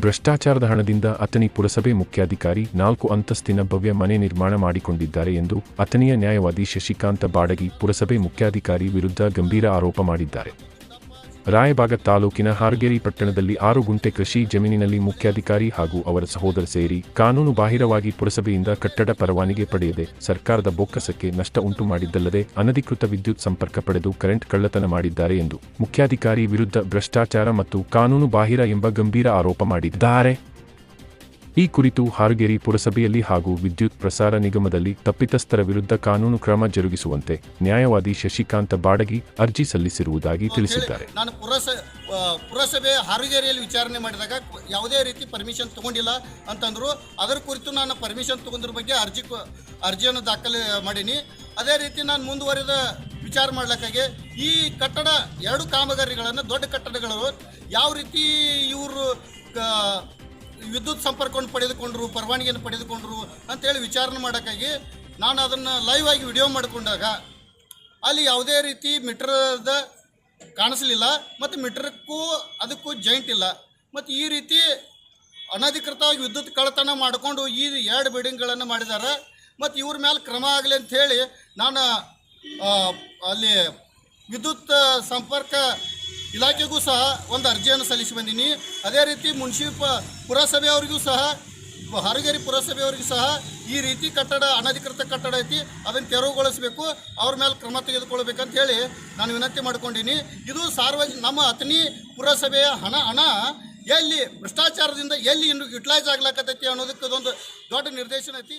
ಭ್ರಷ್ಟಾಚಾರದ ಹಣದಿಂದ ಅಥಣಿ ಪುರಸಭೆ ಮುಖ್ಯಾಧಿಕಾರಿ ನಾಲ್ಕು ಅಂತಸ್ತಿನ ಭವ್ಯ ಮನೆ ನಿರ್ಮಾಣ ಮಾಡಿಕೊಂಡಿದ್ದಾರೆ ಎಂದು ಅಥಣಿಯ ನ್ಯಾಯವಾದಿ ಶಶಿಕಾಂತ ಬಾಡಗಿ ಪುರಸಭೆ ಮುಖ್ಯಾಧಿಕಾರಿ ವಿರುದ್ಧ ಗಂಭೀರ ಆರೋಪ ಮಾಡಿದ್ದಾರೆ. ರಾಯಬಾಗ ತಾಲೂಕಿನ ಹಾರ್ಗೇರಿ ಪಟ್ಟಣದಲ್ಲಿ ಆರು ಗುಂಟೆ ಕೃಷಿ ಜಮೀನಿನಲ್ಲಿ ಮುಖ್ಯಾಧಿಕಾರಿ ಹಾಗೂ ಅವರ ಸಹೋದರ ಸೇರಿ ಕಾನೂನು ಬಾಹಿರವಾಗಿ ಪುರಸಭೆಯಿಂದ ಕಟ್ಟಡ ಪರವಾನಿಗೆ ಪಡೆಯದೆ ಸರ್ಕಾರದ ಬೊಕ್ಕಸಕ್ಕೆ ನಷ್ಟ ಉಂಟು ಮಾಡಿದ್ದಲ್ಲದೆ ಅನಧಿಕೃತ ವಿದ್ಯುತ್ ಸಂಪರ್ಕ ಪಡೆದು ಕರೆಂಟ್ ಕಳ್ಳತನ ಮಾಡಿದ್ದಾರೆ ಎಂದು ಮುಖ್ಯಾಧಿಕಾರಿ ವಿರುದ್ಧ ಭ್ರಷ್ಟಾಚಾರ ಮತ್ತು ಕಾನೂನು ಬಾಹಿರ ಎಂಬ ಗಂಭೀರ ಆರೋಪ ಮಾಡಿದ್ದಾರೆ. ಈ ಕುರಿತು ಹಾರುಗೇರಿ ಪುರಸಭೆಯಲ್ಲಿ ಹಾಗೂ ವಿದ್ಯುತ್ ಪ್ರಸಾರ ನಿಗಮದಲ್ಲಿ ತಪ್ಪಿತಸ್ಥರ ವಿರುದ್ಧ ಕಾನೂನು ಕ್ರಮ ಜರುಗಿಸುವಂತೆ ನ್ಯಾಯವಾದಿ ಶಶಿಕಾಂತ ಬಾಡಗಿ ಅರ್ಜಿ ಸಲ್ಲಿಸಿರುವುದಾಗಿ ತಿಳಿಸಿದ್ದಾರೆ. ನಾನು ಪುರಸಭೆ ಹಾರುಗೇರಿಯಲ್ಲಿ ವಿಚಾರಣೆ ಮಾಡಿದಾಗ ಯಾವುದೇ ರೀತಿ ಪರ್ಮಿಷನ್ ತಗೊಂಡಿಲ್ಲ ಅಂತಂದ್ರು. ಅದರ ಕುರಿತು ನಾನು ಪರ್ಮಿಷನ್ ತಗೊಂಡ್ರ ಬಗ್ಗೆ ಅರ್ಜಿ ಅರ್ಜಿಯನ್ನು ದಾಖಲೆ ಮಾಡೀನಿ. ಅದೇ ರೀತಿ ನಾನು ಮುಂದುವರೆದ ವಿಚಾರ ಮಾಡ್ಲಿಕ್ಕಾಗಿ ಈ ಕಟ್ಟಡ ಎರಡು ಕಾಮಗಾರಿಗಳನ್ನು ದೊಡ್ಡ ಕಟ್ಟಡಗಳು ಯಾವ ರೀತಿ ಇವರು ವಿದ್ಯುತ್ ಸಂಪರ್ಕವನ್ನು ಪಡೆದುಕೊಂಡ್ರು, ಪರವಾನಗಿಯನ್ನು ಪಡೆದುಕೊಂಡ್ರು ಅಂತೇಳಿ ವಿಚಾರಣೆ ಮಾಡೋಕ್ಕಾಗಿ ನಾನು ಅದನ್ನು ಲೈವ್ ಆಗಿ ವಿಡಿಯೋ ಮಾಡಿಕೊಂಡಾಗ ಅಲ್ಲಿ ಯಾವುದೇ ರೀತಿ ಮೀಟ್ರದ ಕಾಣಿಸ್ಲಿಲ್ಲ ಮತ್ತು ಮೀಟ್ರಕ್ಕೂ ಅದಕ್ಕೂ ಜಾಯಿಂಟ್ ಇಲ್ಲ. ಮತ್ತು ಈ ರೀತಿ ಅನಧಿಕೃತವಾಗಿ ವಿದ್ಯುತ್ ಕಳ್ಳತನ ಮಾಡಿಕೊಂಡು ಈ ಎರಡು ಬಿಲ್ಡಿಂಗ್ಗಳನ್ನು ಮಾಡಿದ್ದಾರೆ ಮತ್ತು ಇವ್ರ ಮೇಲೆ ಕ್ರಮ ಆಗಲಿ ಅಂತ ಹೇಳಿ ನಾನು ಅಲ್ಲಿ ವಿದ್ಯುತ್ ಸಂಪರ್ಕ ಇಲಾಖೆಗೂ ಸಹ ಒಂದು ಅರ್ಜಿಯನ್ನು ಸಲ್ಲಿಸಿ ಬಂದೀನಿ. ಅದೇ ರೀತಿ ಮುನ್ಸಿಪ ಪುರಸಭೆಯವರಿಗೂ ಸಹ, ಹರಗೇರಿ ಪುರಸಭೆಯವರಿಗೂ ಸಹ ಈ ರೀತಿ ಕಟ್ಟಡ, ಅನಧಿಕೃತ ಕಟ್ಟಡ ಐತಿ, ಅದನ್ನು ತೆರವುಗೊಳಿಸಬೇಕು, ಅವ್ರ ಮೇಲೆ ಕ್ರಮ ತೆಗೆದುಕೊಳ್ಬೇಕಂತ ಹೇಳಿ ನಾನು ವಿನಂತಿ ಮಾಡ್ಕೊಂಡೀನಿ. ಇದು ಸಾರ್ವಜನಿಕ ನಮ್ಮ ಅತನಿ ಪುರಸಭೆಯ ಹಣ ಹಣ ಎಲ್ಲಿ ಭ್ರಷ್ಟಾಚಾರದಿಂದ ಎಲ್ಲಿ ಇನ್ನು ಯುಟಿಲೈಸ್ ಆಗ್ಲಾಕತ್ತೈತಿ ಅನ್ನೋದಕ್ಕೆ ಅದೊಂದು ದೊಡ್ಡ ನಿರ್ದೇಶನ ಐತಿ.